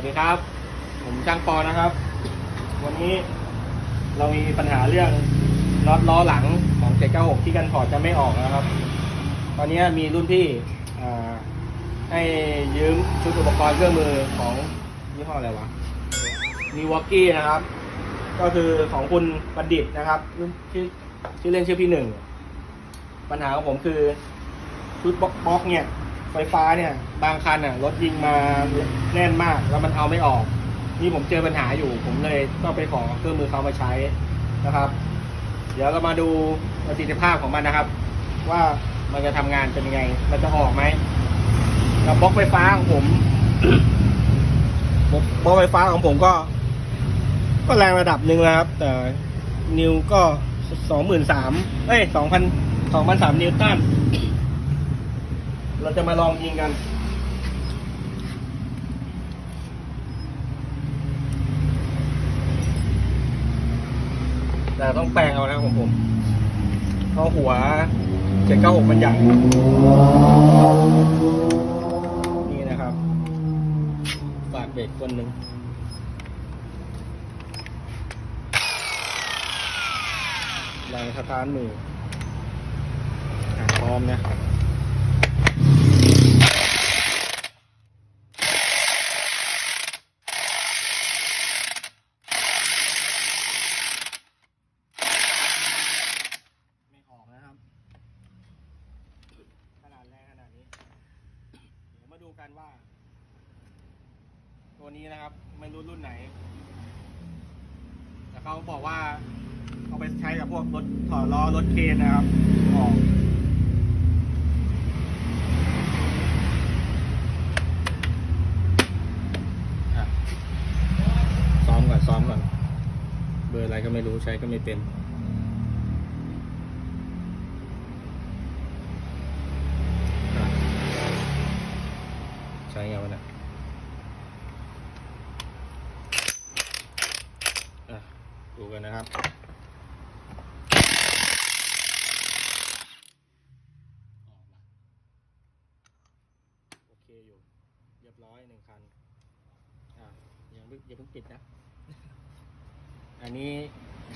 วัสดีครับ ผมช่างปอนะครับ วันนี้เรามีปัญหาเรื่องน็อตล้อหลังของ 796 ที่กันถอดจะไม่ออกนะครับ ตอนนี้มีรุ่นพี่ให้ยืมชุดอุปกรณ์เครื่องมือของยี่ห้ออะไรวะมีวอกกี้นะครับ ก็คือของคุณบัณฑิตนะครับชื่อชื่อเล่นชื่อพี่หนึ่งปัญหาของผมคือชุดบล็อกบล็อกเนี่ย ไฟฟ้าเนี่ยบางคันอะรถยิงมาแน่นมากแล้วมันเอาไม่ออก นี่ผมเจอปัญหาอยู่ ผมเลยต้องไปขอเครื่องมือเขามาใช้นะครับ เดี๋ยวเรามาดูประสิทธิภาพของมันนะครับ ว่ามันจะทำงานเป็นยังไง มันจะออกไหมกับบล็อกไฟฟ้าของผมบล็อกบล็อกไฟฟ้าของผมก็ ก็แรงระดับหนึ่งนะครับ แต่นิวก็สองหมื่นสามเอ้ยสองพันสองพันสามนิวตัน เราจะมาลองยิงกัน แต่ต้องแปลงเอานะของผมเพราะหัวเจ็ดเก้าหกมันใหญ่นี่นะครับฝากเบรกคนหนึ่งแรงสะท้านมืออะพร้อมนะ ไม่ออกนะครับ ขนาดแรงขนาดนี้ เดี๋ยวมาดูกันว่า ตัวนี้นะครับ ไม่รู้รุ่นไหน แต่เขาบอกว่าเอาไปใช้กับพวกรถถอดล้อรถเคนนะครับออกซ้อมก่อนซ้อมก่อน เบอร์อะไรก็ไม่รู้ใช้ก็ไม่เป็น อะใช้ไงวะเนี่ยอะ ดูกันนะครับ โอเคอยู่ เรียบร้อยหนึ่งคัน อะยังไม่ยังเพิ่งปิดนะ อันนี้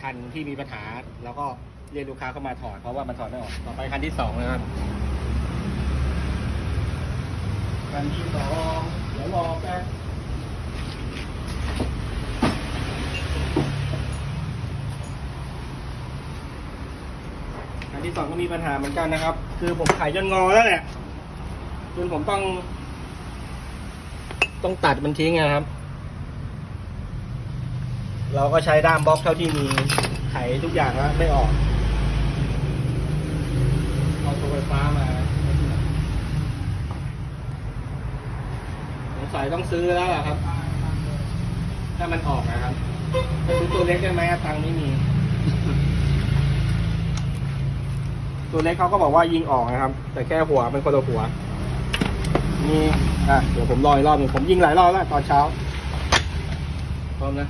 คันที่มีปัญหาแล้วก็เรียกลูกค้าเข้ามาถอด เพราะว่ามันถอดไม่ออก ต่อไปคันที่สองนะครับ คันที่สองเดี๋ยวรอแป๊บ ที่สองก็มีปัญหาเหมือนกันนะครับ คือผมขายจนงอแล้วแหละจนผมต้อง ต้องตัดมันทิ้งนะครับ เราก็ใช้ด้ามบล็อกเท่าที่มีไขทุกอย่างแล้วไม่ออกเอาตัวไฟฟ้ามาสงสัยต้องซื้อแล้วล่ะครับ ถ้ามันออกนะครับซื้อตัวเล็กได้ไหมตังค์ไม่มี ตัวเล็กเขาก็บอกว่ายิงออกนะครับ แต่แค่หัวเป็นคนละหัว นี่อะเดี๋ยวผมรออีกรอบหนึ่งผมยิงหลายรอบแล้วตอนเช้าพร้อมนะ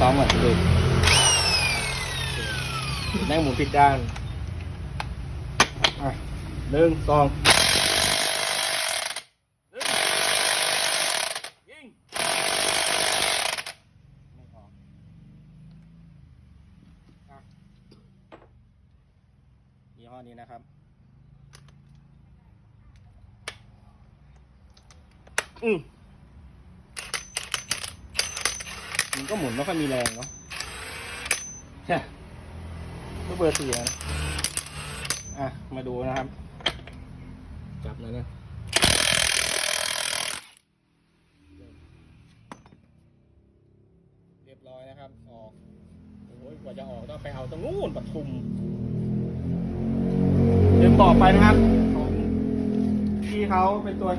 ซ้อมก่อนดูนั่งหมุนผิดด้านอะหนึ่งสองหนึ่งยิงไม่ออกอะยี่ ห้อนี้นะครับ อืมมันก็หมุนไม่ค่อยมีแรงเนาะใช่ก็เบอร์สี่นะอะ มาดูนะครับ จับเลยนะเรียบร้อยนะครับ ออก โอ้ยกว่าจะออกต้องไปเอาตรงนู้นปทุม ลืมบอกไปนะครับของพี่เขาเป็นตัว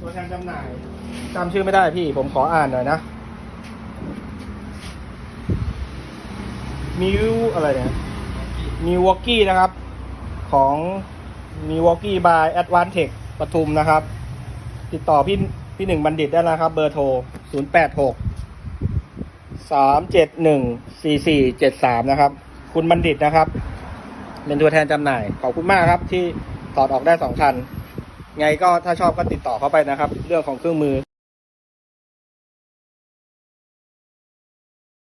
ตัวแทนจำหน่ายจำชื่อไม่ได้พี่ผมขออ่านหน่อยนะมิวอะไรเนี่ยมิววอกกี้นะครับ ของมิววอกกี้บายแอดวานเทคปทุมนะครับ ติดต่อพี่พี่หนึ่งบัณฑิตได้นะครับ เบอร์โทร 0 8 6 3 7 1 4 4 7 3 นะครับ คุณบัณฑิตนะครับ เป็นตัวแทนจำหน่าย ขอบคุณมากครับที่ถอดออกได้สองคัน ไงก็ถ้าชอบก็ติดต่อเข้าไปนะครับ เรื่องของเครื่องมือ